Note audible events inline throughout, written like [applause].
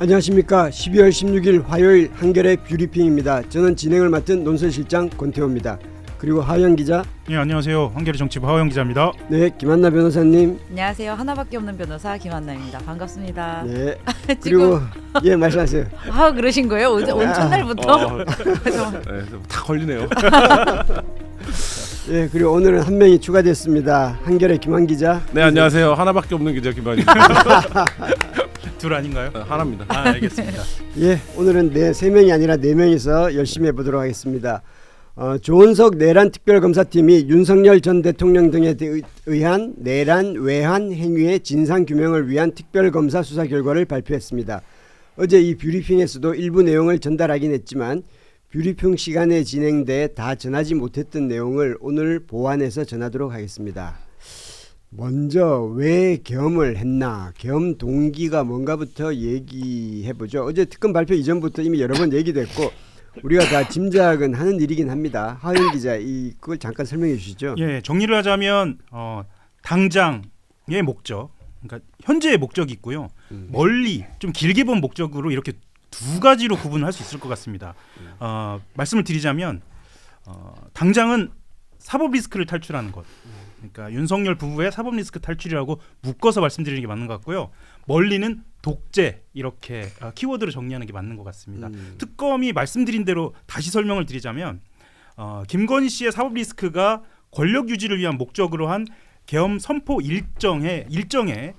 안녕하십니까. 12월 16일 화요일 한겨레 뷰리핑입니다. 저는 진행을 맡은 논설실장 권태호입니다. 그리고 하영 기자, 예 안녕하세요 한겨레 정치부 하영 기자입니다. 네 김한나 변호사님, 안녕하세요. 하나밖에 없는 변호사 김한나입니다. 반갑습니다. 네 [laughs] 그리고 예 말씀하세요. 아 그러신 거예요? 온, 온 첫날부터? 어, [laughs] 네, 다 걸리네요. 예 그리고 오늘은 한 명이 추가됐습니다. 한겨레 김한 기자. 네 안녕하세요. 하나밖에 없는 기자 김한입니다. [laughs] 둘 아닌가요? 네, 하나입니다. 아 알겠습니다. [laughs] 예 오늘은 네 세 명이 아니라 네 명이서 열심히 해보도록 하겠습니다. 어, 조은석 내란 특별검사팀이 윤석열 전 대통령 등에 대- 의한 내란 외환 행위의 진상 규명을 위한 특별검사 수사 결과를 발표했습니다. 어제 이 뷰리핑에서도 일부 내용을 전달하긴 했지만 뷰리핑 시간에 진행돼 다 전하지 못했던 내용을 오늘 보완해서 전하도록 하겠습니다. 먼저 왜 겸을 했나 겸 동기가 뭔가부터 얘기해 보죠. 어제 특검 발표 이전부터 이미 여러 번 얘기됐고 우리가 다 짐작은 하는 일이긴 합니다. 하윤 기자 이 그걸 잠깐 설명해 주시죠. 예 정리를 하자면 어, 당장의 목적, 그러니까 현재의 목적이 있고요. 멀리 좀 길게 본 목적으로 이렇게 두 가지로 구분할 수 있을 것 같습니다. 어, 말씀을 드리자면 어, 당장은 사법 리스크를 탈출하는 것. 그러니까 윤석열 부부의 사법 리스크 탈출이라고 묶어서 말씀드리는 게 맞는 것 같고요. 멀리는 독재 이렇게 어, 키워드를 정리하는 게 맞는 것 같습니다. 음. 특검이 말씀드린 대로 다시 설명을 드리자면 어, 김건희 씨의 사법 리스크가 권력 유지를 위한 목적으로 한 계엄 선포 일정에 일정에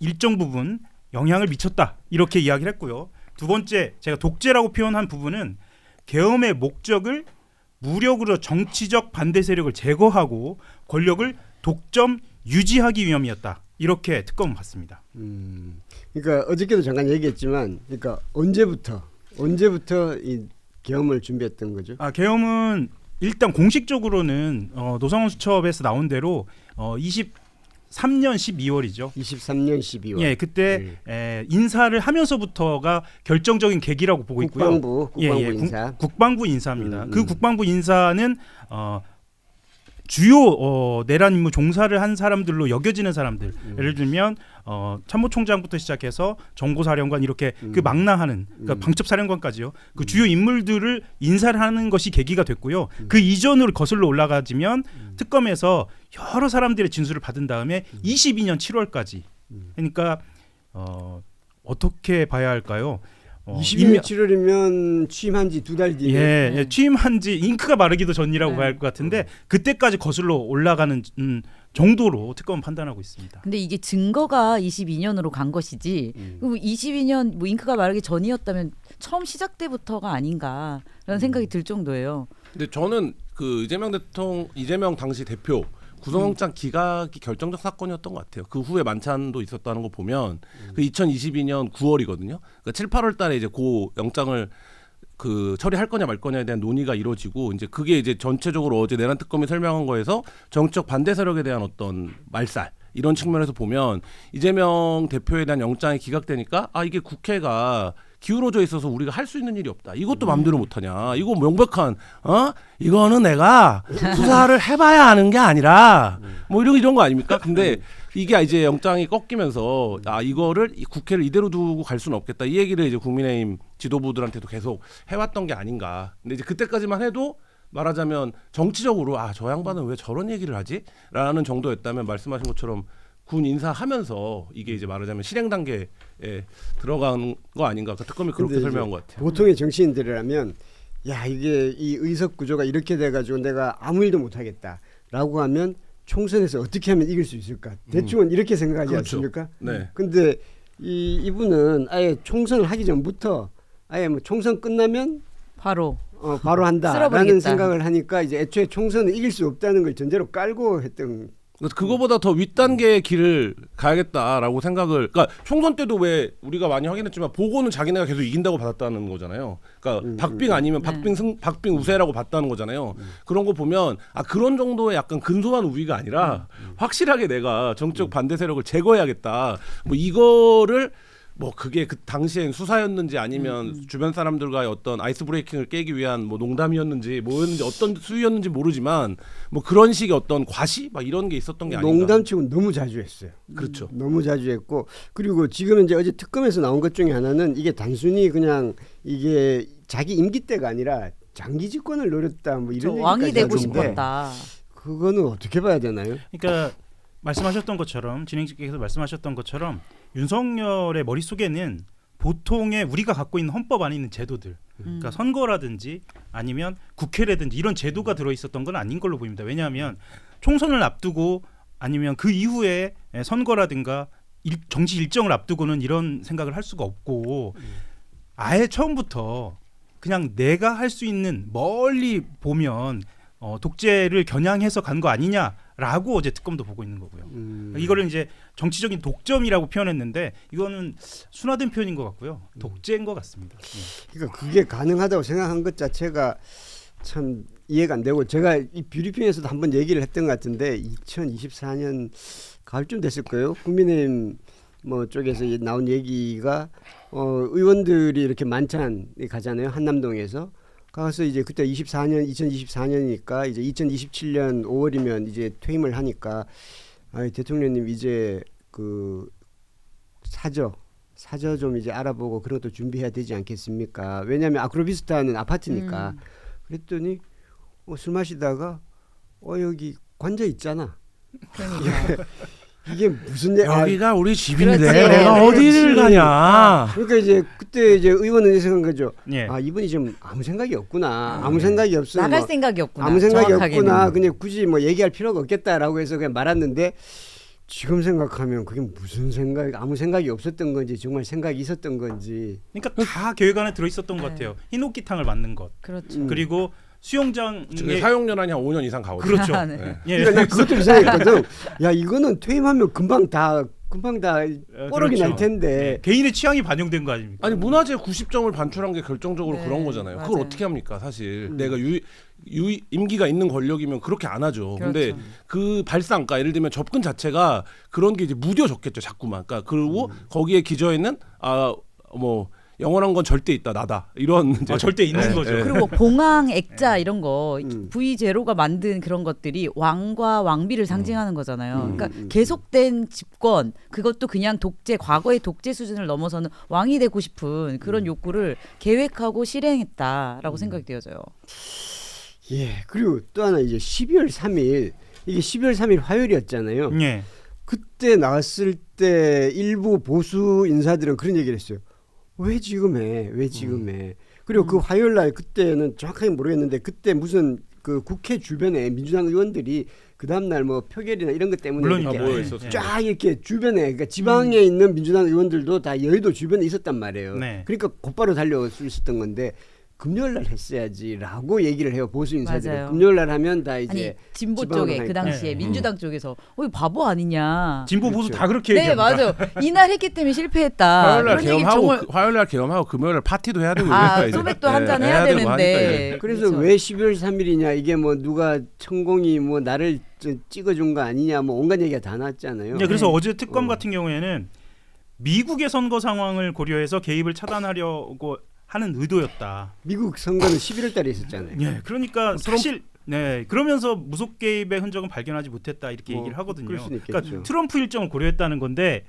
일정 부분 영향을 미쳤다 이렇게 이야기를 했고요. 두 번째 제가 독재라고 표현한 부분은 계엄의 목적을 무력으로 정치적 반대 세력을 제거하고 권력을 독점 유지하기 위함이었다 이렇게 특검은 봤습니다. 음, 그러니까 어저께도 잠깐 얘기했지만, 그러니까 언제부터 언제부터 이 겸을 준비했던 거죠? 아 계엄은 일단 공식적으로는 어, 노상원 수첩에서 나온 대로 어, 23년 12월이죠. 23년 12월. 예, 그때 에, 인사를 하면서부터가 결정적인 계기라고 보고 있고요. 국방부 국방부 예, 예, 인사. 국, 국방부 인사입니다. 음, 그 음. 국방부 인사는 어, 주요 어, 내란 임무 종사를 한 사람들로 여겨지는 사람들. 음. 예를 들면 어, 참모총장부터 시작해서 정보사령관 이렇게 음. 그 망라하는 그러니까 음. 방첩사령관까지요. 그 주요 인물들을 인사를 하는 것이 계기가 됐고요. 음. 그 이전으로 거슬러 올라가지면 특검에서 여러 사람들의 진술을 받은 다음에 22년 7월까지. 음. 그러니까 어, 어떻게 봐야 할까요? 어, 22년 임명- 7월이면 취임한 지 두 달 뒤에 예, 예, 취임한 지 잉크가 마르기도 전이라고 네. 봐야 할 것 같은데 그때까지 거슬러 올라가는 음, 정도로 특검은 판단하고 있습니다. 근데 이게 증거가 22년으로 간 것이지. 음. 그럼 22년 뭐 잉크가 마르기 전이었다면 처음 시작 때부터가 아닌가라는 음. 생각이 들 정도예요. 근데 저는 그 이재명 대통령 이재명 당시 대표 구속영장 기각이 결정적 사건이었던 것 같아요. 그 후에 만찬도 있었다는 거 보면 그 2022년 9월이거든요. 그러니까 7, 8월 달에 이제 고 영장을 그 처리할 거냐 말 거냐에 대한 논의가 이루어지고 이제 그게 이제 전체적으로 어제 내란 특검이 설명한 거에서 정치적 반대 세력에 대한 어떤 말살 이런 측면에서 보면 이재명 대표에 대한 영장이 기각되니까 아 이게 국회가 기울어져 있어서 우리가 할 수 있는 일이 없다. 이것도 마음대로 못하냐. 이거 명백한 어 이거는 내가 수사를 해봐야 하는 게 아니라 뭐 이런 이런 거 아닙니까? 근데 이게 이제 영장이 꺾이면서 아 이거를 이 국회를 이대로 두고 갈 수는 없겠다. 이 얘기를 이제 국민의힘 지도부들한테도 계속 해왔던 게 아닌가. 근데 이제 그때까지만 해도 말하자면 정치적으로 아 저 양반은 왜 저런 얘기를 하지?라는 정도였다면 말씀하신 것처럼 군 인사하면서 이게 이제 말하자면 실행 단계에 들어간 거 아닌가. 그 특검이 그렇게 설명한 것 같아요. 보통의 정치인들이라면 야 이게 이 의석 구조가 이렇게 돼가지고 내가 아무 일도 못하겠다라고 하면 총선에서 어떻게 하면 이길 수 있을까 대충은 이렇게 생각하지 그렇죠. 않습니까? 네. 근데 이 이분은 아예 총선을 하기 전부터 아예 뭐 총선 끝나면 바로 어, 바로 한다라는. 생각을 하니까 이제 애초에 총선을 이길 수 없다는 걸 전제로 깔고 했던 그래서 그거보다 더 윗단계의 길을 가야겠다라고 생각을 그러니까 총선 때도 왜 우리가 많이 확인했지만 보고는 자기네가 계속 이긴다고 받았다는 거잖아요. 그러니까 음, 박빙 아니면 네. 박빙 승 박빙 우세라고 봤다는 거잖아요. 그런 거 보면 아 그런 정도의 약간 근소한 우위가 아니라 확실하게 내가 정적 반대 세력을 제거해야겠다. 뭐 이거를 뭐 그게 그 당시엔 수사였는지 아니면 음, 주변 사람들과의 어떤 아이스 브레이킹을 깨기 위한 뭐 농담이었는지 뭐였는지 어떤 수위였는지 모르지만 뭐 그런 식의 어떤 과시 막 이런 게 있었던 게 아닌가. 농담치고 너무 자주 했어요. 그렇죠. 너무 자주 했고 그리고 지금 이제 어제 특검에서 나온 것 중에 하나는 이게 단순히 그냥 이게 자기 임기 때가 아니라 장기 집권을 노렸다 뭐저 이런 왕이 얘기까지 되고 싶었다. 그거는 어떻게 봐야 되나요? 그러니까 말씀하셨던 것처럼 진행자께서 말씀하셨던 것처럼 윤석열의 머릿속에는 보통의 우리가 갖고 있는 헌법 안에 있는 제도들 음. 그러니까 선거라든지 아니면 국회라든지 이런 제도가 들어 있었던 건 아닌 걸로 보입니다. 왜냐하면 총선을 앞두고 아니면 그 이후에 선거라든가 일, 정치 일정을 앞두고는 이런 생각을 할 수가 없고 아예 처음부터 그냥 내가 할 수 있는 멀리 보면 어, 독재를 겨냥해서 간 거 아니냐 라고 어제 특검도 보고 있는 거고요. 음. 이거를 이제 정치적인 독점이라고 표현했는데 이거는 순화된 표현인 것 같고요. 독재인 것 같습니다. 예. 그러니까 그게 가능하다고 생각한 것 자체가 참 이해가 안 되고 제가 이 뷰리핑에서도 한번 얘기를 했던 것 같은데 2024년 가을쯤 됐을 거예요. 국민의힘 뭐 쪽에서 이- 나온 얘기가 어 의원들이 이렇게 만찬이 가잖아요 한남동에서 가서 이제 그때 24년 2024년이니까 이제 2027년 5월이면 이제 퇴임을 하니까 아 대통령님 이제 그 사저 사저 좀 이제 알아보고 그런 것도 준비해야 되지 않겠습니까? 왜냐하면 아크로비스타는 아파트니까. 음. 그랬더니 어, 술 마시다가 어 여기 관자 있잖아. 그러니까. [laughs] 이게 무슨 얘? 아, 여기가 우리 집인데 그렇지. 내가 그렇지. 어디를 가냐. 그러니까 이제 그때 이제 의원은 생각한 거죠. 예. 아 이분이 지금 아무 생각이 없구나. 아무 생각이 없어. 나갈 뭐 생각이 없구나. 아무 생각이 정확하게는. 없구나. 그냥 굳이 뭐 얘기할 필요가 없겠다라고 해서 그냥 말았는데 지금 생각하면 그게 무슨 생각? 아무 생각이 없었던 건지 정말 생각이 있었던 건지. 그러니까 다 계획 안에 들어 있었던 것 네. 같아요. 흰옥기탕을 맞는 것 그렇죠. 음. 그리고 수영장에 지금 사용 연한이 한 5년 이상 가거든요. 그렇죠. 아, 네. 네. 예. 그러니까 난 그것도 이상했거든. [laughs] 야 이거는 퇴임하면 금방 다 금방 다 어, 뽀록이 그렇죠. 날 텐데. 예. 개인의 취향이 반영된 거 아닙니까? 아니 문화재 90점을 반출한 게 결정적으로 네, 그런 거잖아요. 그걸 맞아요. 어떻게 합니까, 사실. 음. 내가 유, 유 임기가 있는 권력이면 그렇게 안 하죠. 근데 그렇죠. 그 발상가 예를 들면 접근 자체가 그런 게 이제 무뎌졌겠죠, 자꾸만. 그러니까 그리고 음. 거기에 기저 있는 아 뭐 영원한 건 절대 있다 나다 이런 이제 아, 절대 있는 네, 거죠. 네. 그리고 공항 액자 이런 거 음. V 제로가 만든 그런 것들이 왕과 왕비를 상징하는 거잖아요. 음, 그러니까 음. 계속된 집권 그것도 그냥 독재 과거의 독재 수준을 넘어서는 왕이 되고 싶은 그런 음. 욕구를 계획하고 실행했다라고 생각이 되어져요. 예. 그리고 또 하나 이제 12월 3일 이게 12월 3일 화요일이었잖아요. 예. 그때 나왔을 때 일부 보수 인사들은 그런 얘기를 했어요. 왜 지금 해? 왜 지금 해? 그리고 음. 그 화요일 날 그때는 정확하게 모르겠는데 그때 무슨 그 국회 주변에 민주당 의원들이 그 다음 날 뭐 표결이나 이런 것 때문에 물론 이렇게 아, 모여. 쫙 이렇게 주변에 그러니까 지방에 있는 민주당 의원들도 다 여의도 주변에 있었단 말이에요. 네. 그러니까 곧바로 달려올 수 있었던 건데 금요일 날 했어야지라고 얘기를 해요 보수. 맞아요. 금요일 날 하면 다 아니 이제 진보 지방으로 쪽에 그 가니까. 당시에 네. 민주당 쪽에서 어이 바보 아니냐. 진보 보수 그렇죠. 다 그렇게 네 얘기합니다. 맞아요. 이날 했기 때문에 실패했다. 화요일 날 얘기 개엄하고 정말 그- 화요일 날 개엄하고 금요일 날 파티도 해야 되고 아 이러니까 이제. 소맥도 네, 한잔 네, 해야 되고 하니까. 되는데. 그래서 그렇죠. 왜 12월 3일이냐 이게 뭐 누가 천공이 뭐 나를 저- 찍어준 거 아니냐 뭐 온갖 얘기가 다 나왔잖아요. 예, 그래서 네. 어제 특검 어. 같은 경우에는 미국의 선거 상황을 고려해서 개입을 차단하려고 하는 의도였다. 미국 선거는 11월 달에 있었잖아요. 예, 그러니까 사실 네 그러면서 무속 개입의 흔적은 발견하지 못했다 이렇게 뭐, 얘기를 하거든요. 그럴 수는 있겠죠. 그러니까 트럼프 일정을 고려했다는 건데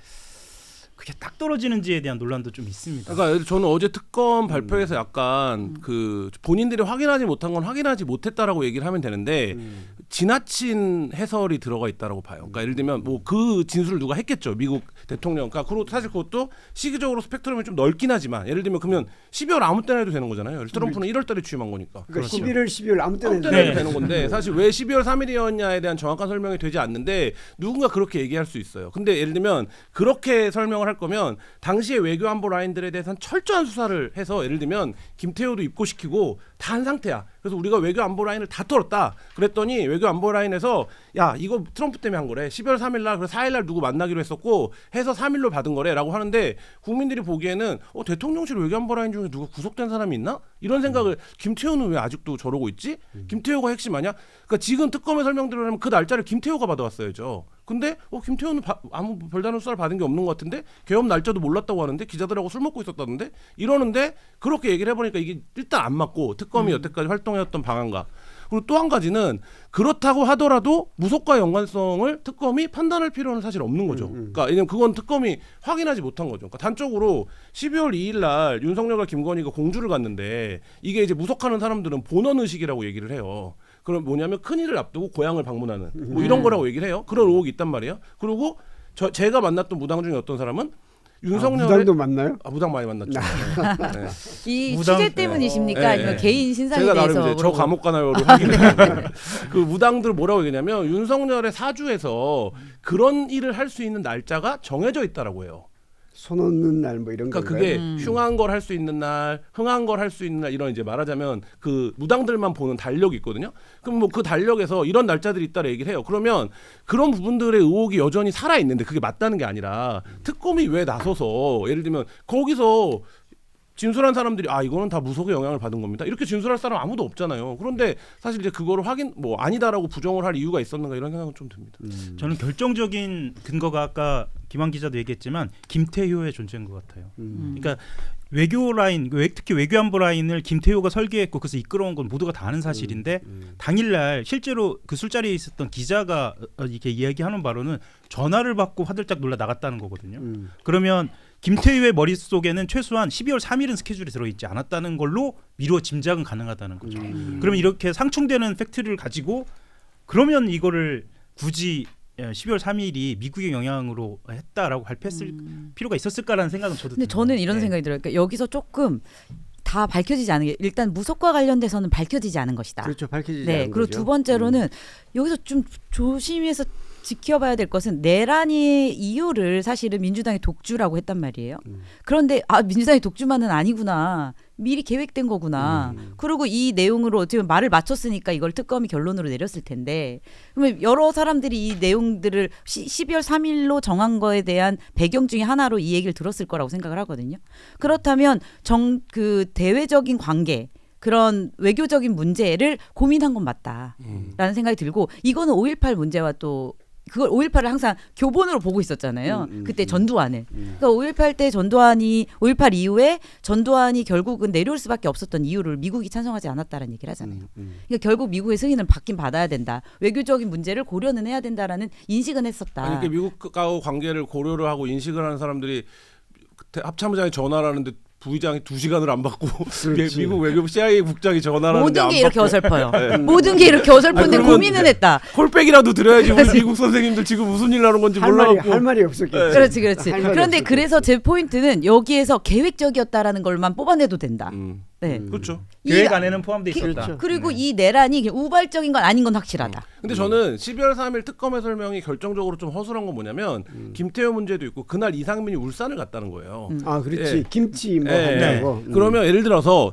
그게 딱 떨어지는지에 대한 논란도 좀 있습니다. 그러니까 저는 어제 특검 음. 발표에서 약간 그 본인들이 확인하지 못한 건 확인하지 못했다라고 얘기를 하면 되는데 음. 지나친 해설이 들어가 있다라고 봐요. 그러니까 예를 들면 뭐 그 진술을 누가 했겠죠. 미국 대통령. 그러니까 그리고 사실 그것도 시기적으로 스펙트럼이 좀 넓긴 하지만 예를 들면 그러면 12월 아무 때나 해도 되는 거잖아요. 트럼프는 1월 달에 취임한 거니까. 그러니까 그렇죠. 11월 12월 아무 때나 아무 해도 때나 해도 네. 되는 건데 사실 왜 12월 3일이었냐에 대한 정확한 설명이 되지 않는데 누군가 그렇게 얘기할 수 있어요. 근데 예를 들면 그렇게 설명을 할 거면 당시의 외교 안보 라인들에 대해서는 철저한 수사를 해서 예를 들면 김태호도 입고시키고 다 한 상태야. 그래서 우리가 외교 안보 라인을 다 털었다. 그랬더니 외교 안보 라인에서 야 이거 트럼프 때문에 한 거래. 12월 3일 날 그래서 4일 날 누구 만나기로 했었고 해서 3일로 받은 거래라고 하는데 국민들이 보기에는 어 대통령실 외교 안보 라인 중에 누가 구속된 사람이 있나? 이런 생각을 김태호는 왜 아직도 저러고 있지? 김태호가 핵심 아니야? 그러니까 지금 특검의 설명대로라면 그 날짜를 김태호가 받아왔어야죠. 근데 어 김태호는 바- 아무 별다른 수사를 받은 게 없는 것 같은데 계엄 날짜도 몰랐다고 하는데 기자들하고 술 먹고 있었다는데 이러는데 그렇게 얘기를 해보니까 이게 일단 안 맞고 특검이 여태까지 활동해왔던 방안과 그리고 또 한 가지는 그렇다고 하더라도 무속과 연관성을 특검이 판단할 필요는 사실 없는 거죠. 그러니까 왜냐면 그건 특검이 확인하지 못한 거죠. 그러니까 단적으로 12월 2일 날 윤석열과 김건희가 공주를 갔는데 이게 이제 무속하는 사람들은 본원 의식이라고 얘기를 해요. 그럼 뭐냐면 큰일을 앞두고 고향을 방문하는 뭐 이런 거라고 얘기를 해요. 그런 의혹이 있단 말이에요. 그리고 저 제가 만났던 무당 중에 어떤 사람은 아, 윤석열의 무당도 만나요? 아, 무당 많이 만났죠. 네. 네. 이 무당- 취재 때문이십니까? 네. 아니면 네. 개인 신상에 제가 대해서 나름 이제 저. 감옥 확인했는데 [laughs] 그 무당들 뭐라고 얘기냐면 윤석열의 사주에서 그런 일을 할 수 있는 날짜가 정해져 있다라고 해요. 손 얻는 날 뭐 이런 그러니까 건가요? 그게 음. 흉한 걸 할 수 있는 날, 흥한 걸 할 수 있는 날 이런 이제 말하자면 그 무당들만 보는 달력이 있거든요. 그럼 뭐 그 달력에서 이런 날짜들이 있다라 얘기를 해요. 그러면 그런 부분들의 의혹이 여전히 살아 있는데 그게 맞다는 게 아니라 특검이 왜 나서서 예를 들면 거기서 진술한 사람들이 아 이거는 다 무속의 영향을 받은 겁니다. 이렇게 진술할 사람 아무도 없잖아요. 그런데 사실 이제 그거를 확인 뭐 아니다라고 부정을 할 이유가 있었는가 이런 생각은 좀 듭니다. 저는 결정적인 근거가 아까 김한 기자도 얘기했지만 김태효의 존재인 것 같아요. 음. 그러니까 외교 라인, 외- 특히 외교안보 라인을 김태효가 설계했고 그래서 이끌어온 건 모두가 다 아는 사실인데 음. 당일날 실제로 그 술자리에 있었던 기자가 어, 이렇게 이야기하는 바로는 전화를 받고 화들짝 놀라 나갔다는 거거든요. 음. 그러면 김태효의 머릿속에는 최소한 12월 3일은 스케줄이 들어있지 않았다는 걸로 미루어 짐작은 가능하다는 거죠. 음. 그러면 이렇게 상충되는 팩트를 가지고 그러면 이거를 굳이 예, 12월 3일이 미국의 영향으로 했다라고 발표했을 필요가 있었을까라는 생각은 저도 근데. 저는 이런 예. 생각이 들어요. 그러니까 여기서 조금 다 밝혀지지 않은 게 일단 무속과 관련돼서는 밝혀지지 않은 것이다. 그렇죠 밝혀지지 네. 않은 그리고 거죠. 두 번째로는 음. 여기서 좀 조심해서 지켜봐야 될 것은 내란의 이유를 사실은 민주당이 독주라고 했단 말이에요. 음. 그런데 아 민주당이 독주만은 아니구나. 미리 계획된 거구나. 음. 그리고 이 내용으로 어떻게 보면 말을 맞췄으니까 이걸 특검이 결론으로 내렸을 텐데 그러면 여러 사람들이 이 내용들을 시, 12월 3일로 정한 거에 대한 배경 중에 하나로 이 얘기를 들었을 거라고 생각을 하거든요. 그렇다면 정 그 대외적인 관계 그런 외교적인 문제를 고민한 건 맞다라는 음. 생각이 들고 이거는 5.18 문제와 또 그걸 5.18을 항상 교본으로 보고 있었잖아요. 음, 음, 그때 음. 전두환을. 음. 그러니까 5.18 때 전두환이 5.18 이후에 전두환이 결국은 내려올 수밖에 없었던 이유를 미국이 찬성하지 않았다라는 얘기를 하잖아요. 음, 음. 그러니까 결국 미국의 승인을 받긴 받아야 된다. 외교적인 문제를 고려는 해야 된다라는 인식은 했었다. 아니 이렇게 미국과 관계를 고려를 하고 인식을 하는 사람들이 그때 합참의장이 전화를 하는데 부의장이 두 시간을 안 받고 그렇지. [laughs] 미국 외교부 CIA 국장이 전화를 하는데 모든 안게 이렇게 받고 어설퍼요. 네. [laughs] 모든 게 이렇게 어설픈데 아니, 그러면- 고민은 했다. 콜백이라도 드려야지 우리 미국 선생님들 지금 무슨 일 나는 건지 할 말이 몰라갖고 할 말이 없었겠지. 그렇지, 그렇지. 할 말이 그런데 없었겠지. 그래서 제 포인트는 여기에서 계획적이었다라는 걸만 뽑아내도 된다. 음, 네. 음. 그렇죠. 계획 이- 안에는 포함돼 기- 있었다. 그렇죠. 그리고 네. 이 내란이 우발적인 건 아닌 건 확실하다. 근데 저는 12월 3일 특검의 설명이 결정적으로 좀 허술한 건 뭐냐면 김태호 문제도 있고 그날 이상민이 울산을 갔다는 거예요. 음. 아 그렇지 예. 김치 뭐 예, 한다고. 음. 그러면 예를 들어서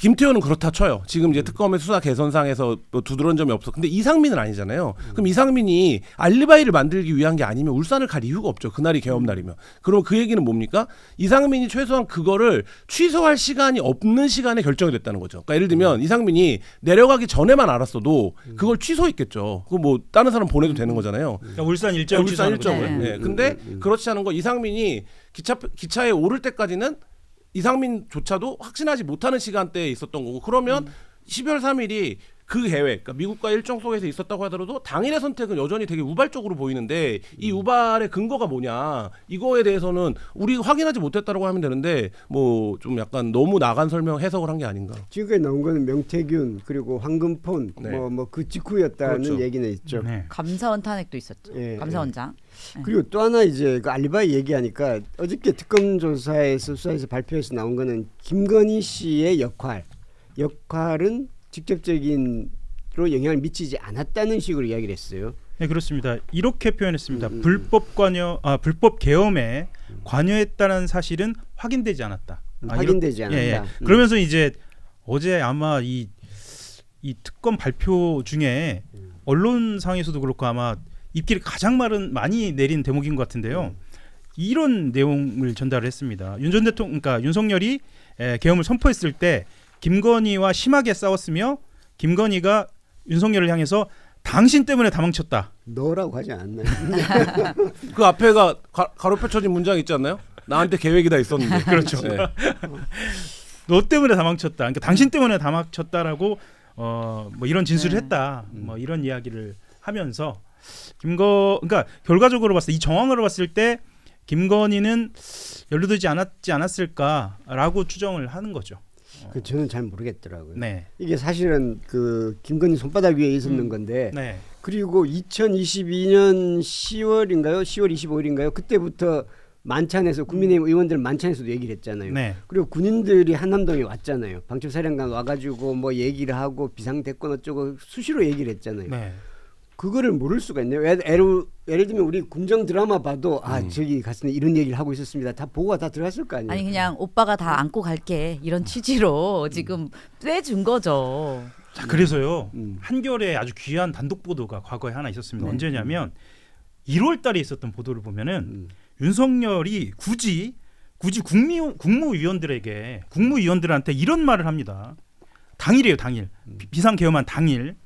김태호는 그렇다 쳐요. 지금 이제 특검의 수사 개선상에서 뭐 두드러운 점이 없어. 근데 이상민은 아니잖아요. 그럼 이상민이 알리바이를 만들기 위한 게 아니면 울산을 갈 이유가 없죠. 그날이 개업 날이면. 그럼 그 얘기는 뭡니까? 이상민이 최소한 그거를 취소할 시간이 없는 시간에 결정이 됐다는 거죠. 그러니까 예를 들면 이상민이 내려가기 전에만 알았어도 그걸 취소했겠죠. 그거 뭐 다른 사람 보내도 되는 거잖아요. 그러니까 울산 일정 울산 취소하는 거죠. 일정을. 거죠. 네. 근데 음, 음. 그렇지 않은 거 이상민이 기차 기차에 오를 때까지는 이상민조차도 확신하지 못하는 시간대에 있었던 거고 그러면 12월 3일이 그 계획, 그러니까 미국과 일정 속에서 있었다고 하더라도 당일의 선택은 여전히 되게 우발적으로 보이는데 이 우발의 근거가 뭐냐 이거에 대해서는 우리 확인하지 못했다라고 하면 되는데 뭐 좀 약간 너무 나간 설명 해석을 한 게 아닌가. 지금까지 나온 거는 명태균 그리고 황금폰 네. 뭐뭐그 직후였다는 그렇죠. 얘기는 있죠. 네. 감사원 탄핵도 있었죠. 예, 감사원장. 그리고 또 하나 이제 그 알리바이 얘기하니까 어저께 특검 조사에서 수사에서 발표해서 나온 거는 김건희 씨의 역할 역할은 직접적인 로 영향을 미치지 않았다는 식으로 이야기를 했어요. 네 그렇습니다. 이렇게 표현했습니다. 음, 음, 불법 관여, 아 불법 계엄에 관여했다는 사실은 확인되지 않았다. 음, 아, 확인되지 이렇- 않았다. 예, 예. 음. 그러면서 이제 어제 아마 이, 이 특검 발표 중에 언론상에서도 그렇고 아마 입길이 가장 마른 많이 내린 대목인 것 같은데요. 이런 내용을 전달을 했습니다. 윤 전 대통령, 그러니까 윤석열이 에, 계엄을 선포했을 때 김건희와 심하게 싸웠으며 김건희가 윤석열을 향해서 당신 때문에 다 망쳤다. 너라고 하지 않나요? 그 앞에가 가, 가 로 펼쳐진 문장 있지 않나요? 나한테 계획이 다 있었는데. [laughs] 그렇죠. 네. [laughs] 너 때문에 다 망쳤다. 그러니까 당신 때문에 다 망쳤다라고 어 뭐 이런 진술을 네. 했다. 뭐 이런 이야기를 하면서 김거 그러니까 결과적으로 봤을 때 이 정황으로 봤을 때 김건희는 연루되지 않았지 않았을까라고 추정을 하는 거죠. 그 저는 잘 모르겠더라고요. 네. 이게 사실은 그 김건희 손바닥 위에 있었는 음. 건데 네. 그리고 2022년 10월인가요? 10월 25일인가요? 그때부터 만찬에서 국민의힘 의원들 만찬에서도 얘기를 했잖아요. 네. 그리고 군인들이 한남동에 왔잖아요. 방첩사령관 와가지고 뭐 얘기를 하고 비상대권 어쩌고 수시로 얘기를 했잖아요. 네. 그거를 모를 수가 있네요. 예- 예를, 예를 들면 우리 군정 드라마 봐도 아 음. 저기 갔을 때 이런 얘기를 하고 있었습니다. 다 보고가 다 들어갔을 거 아니에요. 아니 그냥 오빠가 다 안고 갈게 이런 취지로 지금 떼준 거죠. 자 그래서요 음. 한겨레 아주 귀한 단독 보도가 과거에 하나 있었습니다. 네. 언제냐면 1월 달에 있었던 보도를 보면은 음. 윤석열이 굳이 굳이 국미, 국무위원들에게 국무위원들한테 이런 말을 합니다. 당일이에요, 당일. 비- 비상계엄한 당일.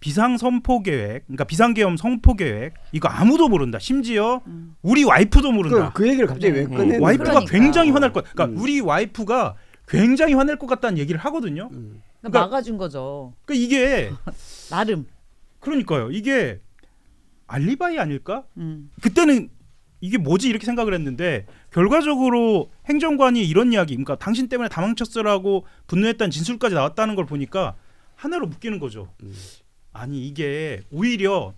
비상 선포 계획, 그러니까 비상계엄 선포 계획 이거 아무도 모른다. 심지어 음. 우리 와이프도 모른다. 그, 그 얘기를 갑자기 네. 왜 음. 꺼내는 와이프가? 그러니까. 굉장히 화날 것. 그러니까 음. 우리 와이프가 굉장히 화낼 것 같다는 얘기를 하거든요. 음. 그러니까 그러니까- 막아준 거죠. 그러니까 이게 [laughs] 나름. 그러니까요. 이게 알리바이 아닐까? 음. 그때는 이게 뭐지 이렇게 생각을 했는데 결과적으로 행정관이 이런 이야기, 그러니까 당신 때문에 다 망쳤어라고 분노했다는 진술까지 나왔다는 걸 보니까 하나로 묶이는 거죠. 음. 아니 이게 오히려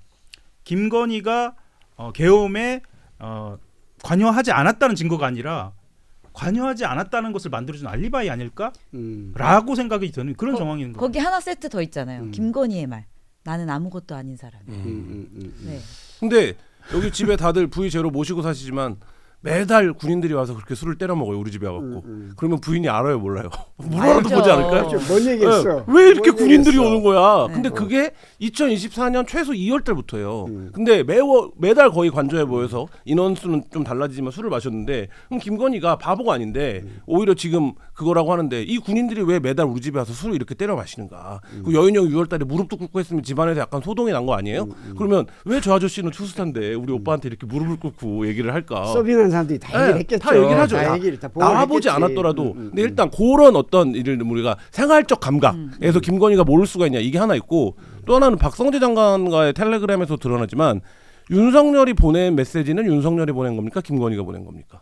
김건희가 어, 계엄에 어, 관여하지 않았다는 증거가 아니라 관여하지 않았다는 것을 만들어준 알리바이 아닐까라고 음. 생각이 드는 그런 거- 정황인 거예요. 거기 하나 세트 더 있잖아요. 음. 김건희의 말. 나는 아무것도 아닌 사람. 음, 음, 음, 음. 네. 근데 여기 집에 다들 부위 제로 모시고 사시지만 매달 군인들이 와서 그렇게 술을 때려 먹어요 우리 집에 와갖고 음, 음. 그러면 부인이 알아요 몰라요 물어라도 [laughs] 알죠. 보지 않을까요? 어. 그렇죠. 뭔 얘기했어? 네, 왜 이렇게 뭔 군인들이 얘기했어? 오는 거야? 네. 근데 어. 그게 2024년 최소 2월 달부터예요. 음. 근데 매월 매달 거의 관저해 보여서 인원 수는 좀 달라지지만 술을 마셨는데 그럼 김건희가 바보가 아닌데 음. 오히려 지금 그거라고 하는데 이 군인들이 왜 매달 우리 집에 와서 술을 이렇게 때려 마시는가? 음. 그 여인형 6월 달에 무릎도 꿇고 했으면 집안에서 약간 소동이 난 거 아니에요? 음, 그러면 왜 저 아저씨는 투스타인데 우리 오빠한테 이렇게 무릎을 꿇고 얘기를 할까? 서빙한 사람들이 다 얘기를 네, 했겠죠. 다 얘기를 하죠. 다 나- 얘기를 다 보고를 나와 보지 했겠지. 않았더라도 음, 음, 근데 음. 일단 그런 어떤 일을 우리가 생활적 감각에서 김건희가 모를 수가 있냐 이게 하나 있고 또 하나는 박성재 장관과의 텔레그램에서 드러나지만 윤석열이 보낸 메시지는 윤석열이 보낸 겁니까 김건희가 보낸 겁니까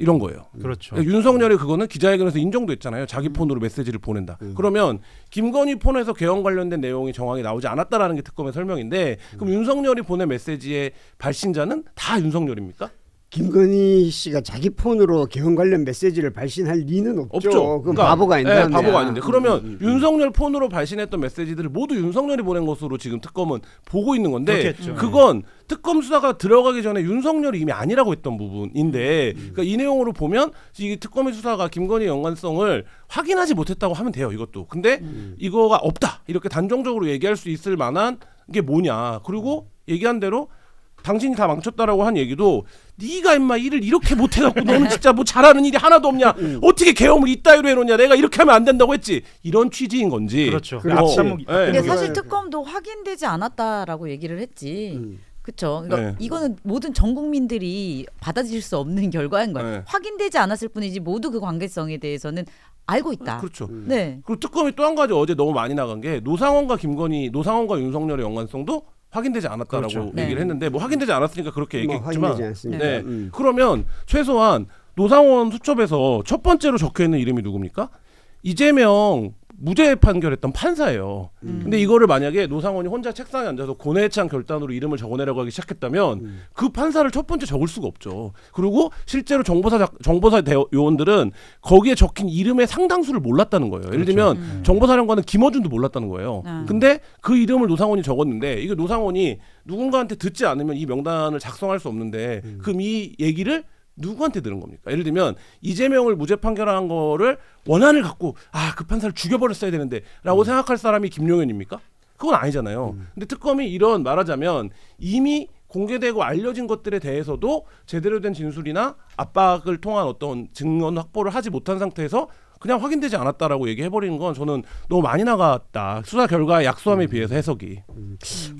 이런 거예요. 그렇죠. 그러니까 윤석열이 그거는 기자회견에서 인정도 했잖아요. 자기 폰으로 메시지를 보낸다. 그러면 김건희 폰에서 개헌 관련된 내용이 정황이 나오지 않았다라는 게 특검의 설명인데 그럼 윤석열이 보낸 메시지의 발신자는 다 윤석열입니까? 김건희 씨가 자기 폰으로 개헌 관련 메시지를 발신할 리는 없죠. 없죠. 그건 그러니까, 바보가 아닌데. 예, 바보가 아닌데. 그러면 음, 음, 음. 윤석열 폰으로 발신했던 메시지들을 모두 윤석열이 보낸 것으로 지금 특검은 보고 있는 건데 그렇겠죠. 그건 특검 수사가 들어가기 전에 윤석열이 이미 아니라고 했던 부분인데 음, 그러니까 이 내용으로 보면 이 특검의 수사가 김건희 연관성을 확인하지 못했다고 하면 돼요. 이것도. 근데 음. 이거가 없다. 이렇게 단정적으로 얘기할 수 있을 만한 게 뭐냐. 그리고 얘기한 대로 당신이 다 망쳤다라고 한 얘기도 네가 임마 일을 이렇게 못해갖고 너는 진짜 뭐 잘하는 일이 하나도 없냐 음. 어떻게 계엄을 이따위로 해놓냐 내가 이렇게 하면 안 된다고 했지 이런 취지인 건지 그렇죠. 그렇지. 앞사목이 예. 근데 네. 사실 특검도 확인되지 않았다라고 얘기를 했지. 음. 그렇죠. 그러니까 네. 이거는 모든 전 국민들이 받아들일 수 없는 결과인 거예요. 네. 확인되지 않았을 뿐이지 모두 그 관계성에 대해서는 알고 있다. 그렇죠. 음. 네. 그리고 특검이 또 한 가지 어제 너무 많이 나간 게 노상원과 김건희 노상원과 윤석열의 연관성도 확인되지 않았다라고 그렇죠. 네. 얘기를 했는데 뭐 확인되지 않았으니까 그렇게 뭐 얘기했지만 확인되지 않습니다. 네. 음. 그러면 최소한 노상원 수첩에서 첫 번째로 적혀 있는 이름이 누굽니까? 이재명 무죄 판결했던 판사예요. 음. 근데 이거를 만약에 노상원이 혼자 책상에 앉아서 고뇌찬 결단으로 이름을 적어내라고 하기 시작했다면 음. 그 판사를 첫 번째 적을 수가 없죠. 그리고 실제로 정보사 작- 정보사 대- 요원들은 거기에 적힌 이름의 상당수를 몰랐다는 거예요. 예를 들면 음. 정보사령관은 김어준도 몰랐다는 거예요. 음. 근데 그 이름을 노상원이 적었는데 이게 노상원이 누군가한테 듣지 않으면 이 명단을 작성할 수 없는데 음. 그럼 이 얘기를 누구한테 들은 겁니까? 예를 들면 이재명을 무죄 판결한 거를 원한을 갖고 아 그 판사를 죽여버렸어야 되는데라고 생각할 사람이 김용현입니까? 그건 아니잖아요. 근데 특검이 이런 말하자면 이미 공개되고 알려진 것들에 대해서도 제대로 된 진술이나 압박을 통한 어떤 증언 확보를 하지 못한 상태에서 그냥 확인되지 않았다라고 얘기해 버리는 건 저는 너무 많이 나갔다. 수사 결과의 약소함에 음. 비해서 해석이.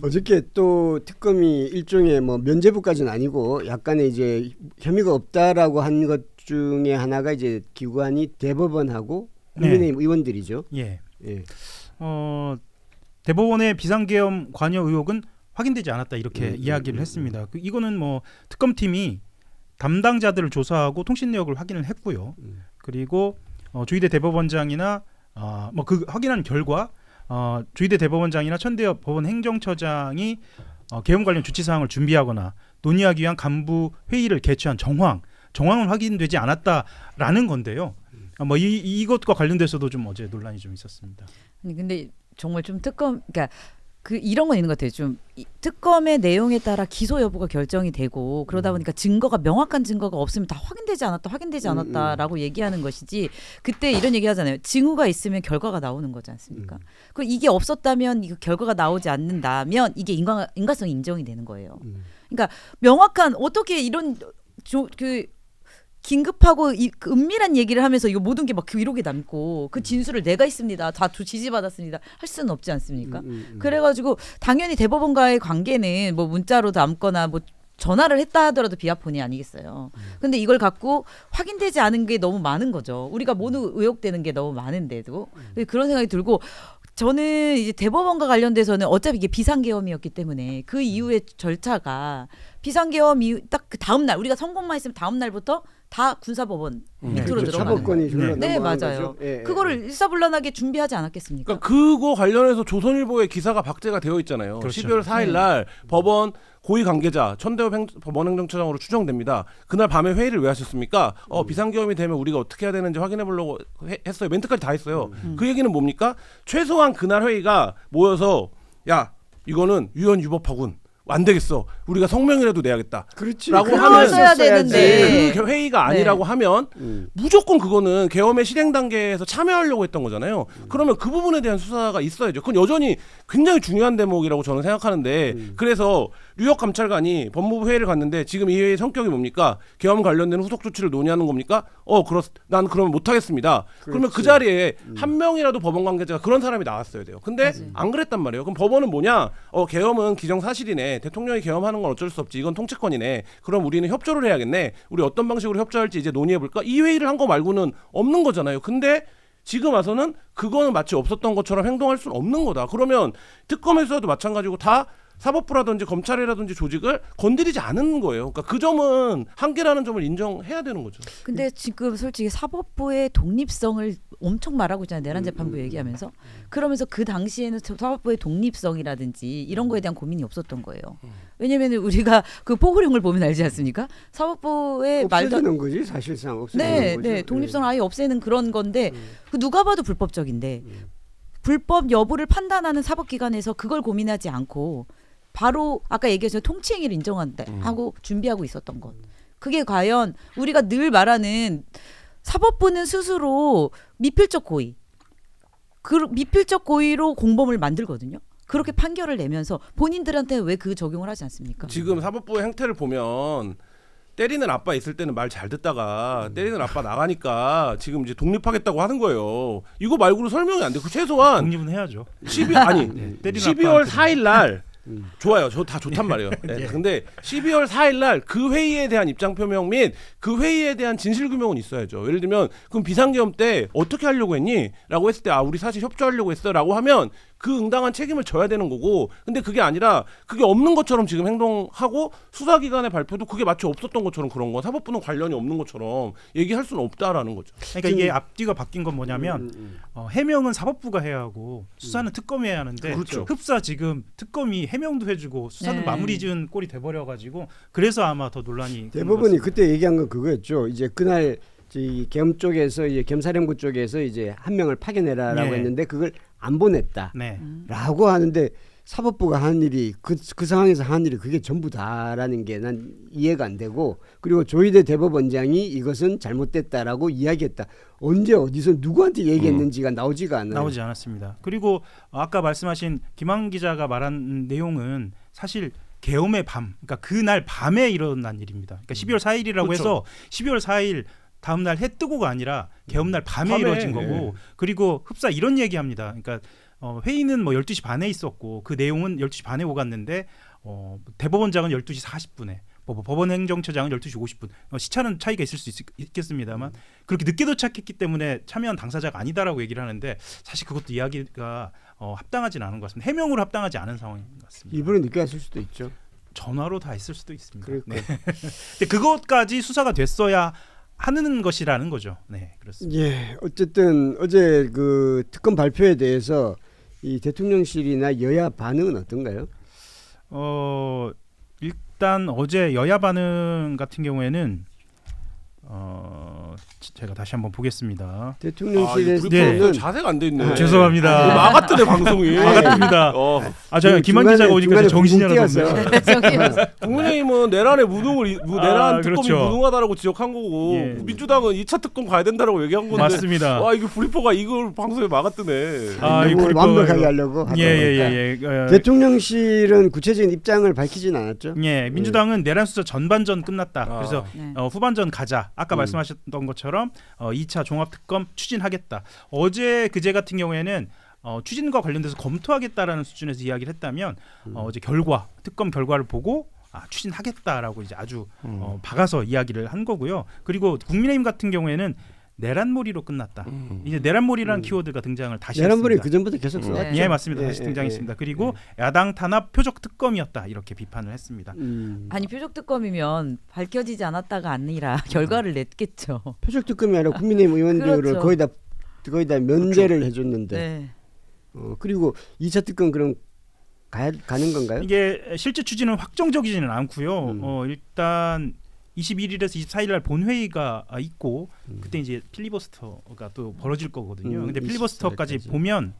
어저께 또 특검이 일종의 뭐 면죄부까지는 아니고 약간의 이제 혐의가 없다라고 한 것 중에 하나가 이제 기관이 대법원하고 국민의힘 의원들이죠. 예. 예. 어, 대법원의 비상계엄 관여 의혹은 확인되지 않았다 이렇게 음, 이야기를 음, 했습니다. 그 이거는 뭐 특검팀이 담당자들을 조사하고 통신 내역을 확인을 했고요. 음. 그리고 어, 조희대 대법원장이나 어, 뭐그 확인한 결과 어, 조희대 대법원장이나 천대엽 법원 행정처장이 어, 계엄 관련 조치 사항을 준비하거나 논의하기 위한 간부 회의를 개최한 정황, 정황은 확인되지 않았다라는 건데요. 어, 뭐 이 이것과 관련돼서도 좀 어제 논란이 좀 있었습니다. 아니 근데 정말 좀 특검 그러니까 그 이런 건 있는 것 같아요. 좀 이- 특검의 내용에 따라 기소 여부가 결정이 되고 그러다 보니까 증거가 명확한 증거가 없으면 다 확인되지 않았다, 확인되지 음, 않았다라고 얘기하는 것이지. 그때 이런 얘기 하잖아요. 징후가 있으면 결과가 나오는 거지 않습니까? 음. 그 이게 없었다면 이거 결과가 나오지 않는다면 이게 인간 인과성이 인정이 되는 거예요. 음. 그러니까 명확한 어떻게 이런 조, 그 긴급하고 이, 그 은밀한 얘기를 하면서 이거 모든 게 막 기록에 남고 그 진술을 내가 있습니다. 다 조- 지지받았습니다. 할 수는 없지 않습니까? 음, 음, 음. 그래가지고 당연히 대법원과의 관계는 뭐 문자로 남거나 뭐 전화를 했다 하더라도 비아폰이 아니겠어요. 근데 이걸 갖고 확인되지 않은 게 너무 많은 거죠. 우리가 모두 의혹되는 게 너무 많은데도 그런 생각이 들고 저는 이제 대법원과 관련돼서는 어차피 이게 비상계엄이었기 때문에 그 이후의 절차가 비상계엄 이후 딱그 다음 날 우리가 선고만 했으면 다음 날부터 다 군사법원 음. 밑으로 그렇죠. 들어가는 거예요. 사법권이 네. 네 맞아요. 예, 예. 그거를 일사불란하게 준비하지 않았겠습니까? 그러니까 그거 관련해서 조선일보에 기사가 박제가 되어 있잖아요. 그렇죠. 12월 4일 날 법원 고위 관계자 천대엽 행, 법원 행정처장으로 추정됩니다. 그날 밤에 회의를 왜 하셨습니까? 어, 비상계엄이 되면 우리가 어떻게 해야 되는지 확인해 보려고 해- 했어요. 멘트까지 다 했어요. 그 얘기는 뭡니까? 최소한 그날 회의가 모여서 야 이거는 유연 유법하군. 안 되겠어. 우리가 성명이라도 내야겠다. 그렇지. 라고 하면 써야. 되는데. 그 회의가 아니라고 하면 음. 무조건 그거는 계엄의 실행 단계에서 참여하려고 했던 거잖아요. 그러면 그 부분에 대한 수사가 있어야죠. 그건 여전히 굉장히 중요한 대목이라고 저는 생각하는데 그래서 뉴욕 감찰관이 법무부 회의를 갔는데 지금 이 회의 성격이 뭡니까? 계엄 관련된 후속 조치를 논의하는 겁니까? 어, 그렇. 난 그러면 못 하겠습니다. 그러면 그 그렇지. 자리에 한 명이라도 법원 관계자가 그런 사람이 나왔어야 돼요. 근데 맞아요. 안 그랬단 말이에요. 그럼 법원은 뭐냐? 어, 계엄은 기정사실이네. 대통령이 계엄하는 건 어쩔 수 없지. 이건 통치권이네. 그럼 우리는 협조를 해야겠네. 우리 어떤 방식으로 협조할지 이제 논의해 볼까? 이 회의를 한 거 말고는 없는 거잖아요. 근데 지금 와서는 그거는 마치 없었던 것처럼 행동할 수는 없는 거다. 그러면 특검에서도 마찬가지고 다 사법부라든지 검찰이라든지 조직을 건드리지 않은 거예요. 그러니까 그 점은 한계라는 점을 인정해야 되는 거죠. 근데 지금 솔직히 사법부의 독립성을 엄청 말하고 있잖아요. 내란 음, 재판부 얘기하면서 그러면서 그 당시에는 저- 사법부의 독립성이라든지 이런 거에 대한 고민이 없었던 거예요. 음. 왜냐면 우리가 그 포고령을 보면 알지 않습니까? 사법부의 말도 없어지는 거지 사실상 없어지는 네, 거죠. 네, 독립성을 예. 아예 없애는 그런 건데 음. 그 누가 봐도 불법적인데 불법 여부를 판단하는 사법기관에서 그걸 고민하지 않고 바로 아까 얘기했죠 통치행위를 인정한다 음. 하고 준비하고 있었던 것. 그게 과연 우리가 늘 말하는 사법부는 스스로 미필적 고의, 그 미필적 고의로 공범을 만들거든요. 그렇게 판결을 내면서 본인들한테 왜 그 적용을 하지 않습니까? 지금 사법부의 행태를 보면 때리는 아빠 있을 때는 말 잘 듣다가 때리는 아빠 나가니까 지금 이제 독립하겠다고 하는 거예요. 이거 말고는 설명이 안 돼. 그 최소한 독립은 해야죠. 12 아니 네, 때리는 12월 아빠한테. 4일 날 음. 좋아요. 저 다 좋단 말이에요. 네, 예. 근데 12월 4일 날 그 회의에 대한 입장 표명 및 그 회의에 대한 진실 규명은 있어야죠. 예를 들면 그럼 비상계엄 때 어떻게 하려고 했니? 라고 했을 때 아 우리 사실 협조하려고 했어라고 하면 그 응당한 책임을 져야 되는 거고 근데 그게 아니라 그게 없는 것처럼 지금 행동하고 수사기관의 발표도 그게 마치 없었던 것처럼 그런 거 사법부는 관련이 없는 것처럼 얘기할 수는 없다라는 거죠. 그러니까 이게 앞뒤가 바뀐 건 뭐냐면 음, 음. 어, 해명은 사법부가 해야 하고 수사는 특검이 해야 하는데 그렇죠. 흡사 지금 특검이 해명도 해주고 수사는 네. 마무리 지은 꼴이 돼버려 가지고 그래서 아마 더 논란이 대법원이 그때 얘기한 건 그거였죠. 이제 그날 이 계엄 쪽에서 이제 겸사령부 쪽에서 이제 한 명을 파견해라라고 네. 했는데 그걸 안 보냈다. 네. 라고 하는데 사법부가 한 일이 그, 그 상황에서 한 일이 그게 전부 다라는 게 난 이해가 안 되고 그리고 조희대 대법원장이 이것은 잘못됐다라고 이야기했다. 언제 어디서 누구한테 얘기했는지가 나오지가 않아요. 나오지 않았습니다. 그리고 아까 말씀하신 김한 기자가 말한 내용은 사실 계엄의 밤, 그러니까 그날 밤에 일어난 일입니다. 그러니까 12월 4일이라고 그렇죠. 해서 12월 4일 다음 날 해 뜨고가 아니라 개업 날 밤에, 밤에, 이루어진 거고 예. 그리고 흡사 이런 얘기합니다. 그러니까 어, 회의는 뭐 12시 반에 있었고 그 내용은 12시 반에 오갔는데 어, 대법원장은 12시 40분에 법- 법원 행정처장은 12시 50분. 어, 시차는 차이가 있을 수 있, 겠습니다만 그렇게 늦게 도착했기 때문에 참여한 당사자가 아니다라고 얘기를 하는데 사실 그것도 이야기가 어, 합당하지는 않은 것 같습니다. 해명으로 합당하지 않은 상황인 것 같습니다. 일부러 늦게 왔을 수도 있죠. 전화로 다 했을 수도 있습니다. 그러니까. 네. [laughs] 근데 그것까지 수사가 됐어야 하는 것이라는 거죠. 네, 그렇습니다. 예, 어쨌든 어제 그 특검 발표에 대해서 이 대통령실이나 여야 반응은 어떤가요? 어 일단 어제 여야 반응 같은 경우에는 어 제가 다시 한번 보겠습니다. 아, 이 대통령실에서는 브리핑은 자세가 안 돼 있네. 아, 죄송합니다. 아, 막았더네 [laughs] 방송이. 반갑습니다. 어, 아그 김한 기자가 오니까 정신이 하나도 뭉 없네요. [laughs] 국민의힘은 내란의 무능을 이- 무- 내란 아, 특검이 그렇죠. 무능하다라고 지적한 거고 예. 민주당은 2차 특검 가야 된다라고 얘기한 건데. 맞습니다. 와 이거 브리퍼가 이걸 방송에 막았더네. 아, 이 너무 브리퍼 완벽하게 하려고 하다 예예예 보니까 예. 예. 대통령실은 구체적인 입장을 밝히진 않았죠. 예, 민주당은 내란 수사 전반전 끝났다. 아. 그래서 네. 어, 후반전 가자. 아까 음. 말씀하셨던 것처럼 어, 2차 종합 특검 추진하겠다. 어제 그제 같은 경우에는 어, 추진과 관련돼서 검토하겠다라는 수준에서 이야기를 했다면 음. 어, 어제 결과 특검 결과를 보고 아, 추진하겠다라고 이제 아주 음. 어, 박아서 이야기를 한 거고요. 그리고 국민의힘 같은 경우에는 내란몰이로 끝났다. 음. 이제 내란몰이라는 음. 키워드가 등장을 다시 했습니다. 그 전부터 계속 음. 써왔죠. 네. 예, 맞습니다. 다시 예, 등장했습니다. 예, 그리고 야당 탄압 표적 특검이었다 이렇게 비판을 했습니다. 음. 아니 표적 특검이면 밝혀지지 않았다가 아니라 [laughs] 결과를 냈겠죠. 표적 특검이 아니라 국민의힘 의원들을 그렇죠. 거의 다 거의 다 면제를 해줬는데 네. 어, 그리고 2차 특검 그럼 가, 가는 건가요? 이게 실제 추진은 확정적이지는 않고요. 음. 어, 일단 21일에서 24일 날 본회의가 있고 음. 그때 이제 필리버스터가 또 벌어질 거거든요. 음, 근데 필리버스터까지 24일 까지. 보면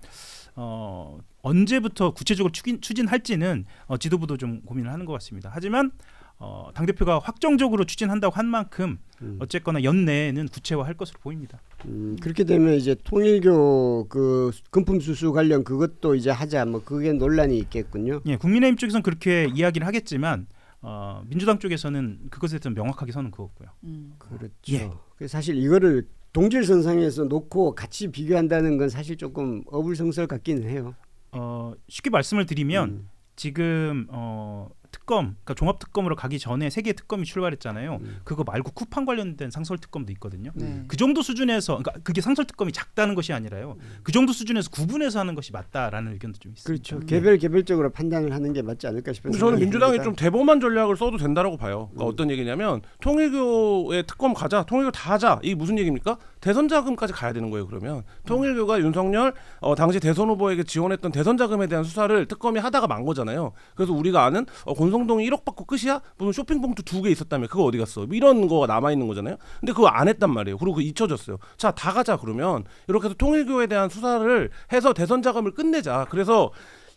어, 언제부터 구체적으로 추진, 추진할지는 어, 지도부도 좀 고민을 하는 것 같습니다. 하지만 어, 당 대표가 확정적으로 추진한다고 한 만큼 음. 어쨌거나 연내에는 구체화할 것으로 보입니다. 음, 그렇게 되면 이제 통일교 그 금품 수수 관련 그것도 이제 하자 뭐 그게 논란이 있겠군요. 예, 국민의힘 쪽에서는 그렇게 이야기를 하겠지만 어, 민주당 쪽에서는 그것에 대해서 명확하게 서는 그거고요. 음. 그렇죠. 예. 그래서 사실 이거를 동질선상에서 놓고 같이 비교한다는 건 사실 조금 어불성설 같기는 해요. 어, 쉽게 말씀을 드리면 음, 지금 어, 특검, 그러니까 종합 특검으로 가기 전에 세 개의 특검이 출발했잖아요. 음. 그거 말고 쿠팡 관련된 상설 특검도 있거든요. 네. 그 정도 수준에서 그러니까 그게 상설 특검이 작다는 것이 아니라요. 그 정도 수준에서 구분해서 하는 것이 맞다라는 의견도 좀 있습니다. 그렇죠. 개별 개별적으로 판단을 하는 게 맞지 않을까 싶은 근데 저는 민주당이. 좀 대범한 전략을 써도 된다라고 봐요. 그러니까 음. 어떤 얘기냐면 통일교의 특검 가자, 통일교 다 하자. 이게 무슨 얘기입니까? 대선 자금까지 가야 되는 거예요. 그러면 통일교가 윤석열 어, 당시 대선 후보에게 지원했던 대선 자금에 대한 수사를 특검이 하다가 만 거잖아요. 그래서 우리가 아는 어, 권성동이 1억 받고 끝이야? 무슨 쇼핑 봉투 두 개 있었다며 그거 어디 갔어? 뭐 이런 거가 남아 있는 거잖아요. 근데 그거 안 했단 말이에요. 그리고 그 잊혀졌어요. 자, 다 가자 그러면 이렇게 해서 통일교에 대한 수사를 해서 대선 자금을 끝내자. 그래서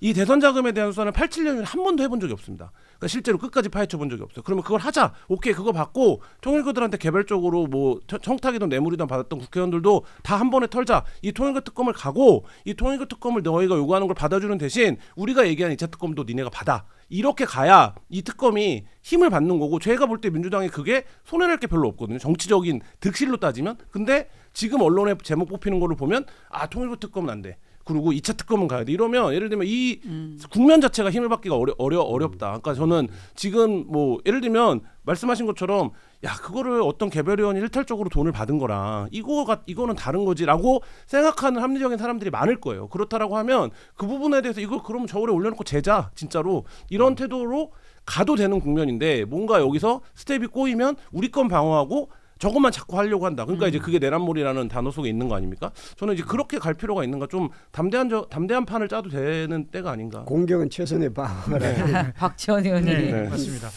이 대선 자금에 대한 수사는 87년에 한 번도 해본 적이 없습니다. 그러니까 실제로 끝까지 파헤쳐 본 적이 없어요. 그러면 그걸 하자. 오케이 그거 받고 통일교들한테 개별적으로 뭐 청- 청탁이든 뇌물이든 받았던 국회의원들도 다 한 번에 털자. 이 통일교 특검을 가고 이 통일교 특검을 너희가 요구하는 걸 받아주는 대신 우리가 얘기한 2차 특검도 니네가 받아. 이렇게 가야 이 특검이 힘을 받는 거고 제가 볼 때 민주당이 그게 손해낼 게 별로 없거든요. 정치적인 득실로 따지면. 근데 지금 언론에 제목 뽑히는 거를 보면 아 통일교 특검은 안 돼. 그리고 2차 특검은 가야 돼. 이러면 예를 들면 이 음. 국면 자체가 힘을 받기가 어려 어려 어렵다. 그러니까 저는 지금 뭐 예를 들면 말씀하신 것처럼 야 그거를 어떤 개별 의원이 일탈적으로 돈을 받은 거랑 이거가 이거는 다른 거지라고 생각하는 합리적인 사람들이 많을 거예요. 그렇다라고 하면 그 부분에 대해서 이걸 그러면 저울에 올려놓고 재자 진짜로 이런 태도로 가도 되는 국면인데 뭔가 여기서 스텝이 꼬이면 우리 건 방어하고 저것만 자꾸 하려고 한다. 그러니까 이제 그게 내란몰이라는 단어 속에 있는 거 아닙니까? 저는 이제 그렇게 갈 필요가 있는가 좀 담대한 저, 담대한 판을 짜도 되는 때가 아닌가. 공격은 최선의 방어라. [laughs] 박지원 의원이 네, 네. 맞습니다.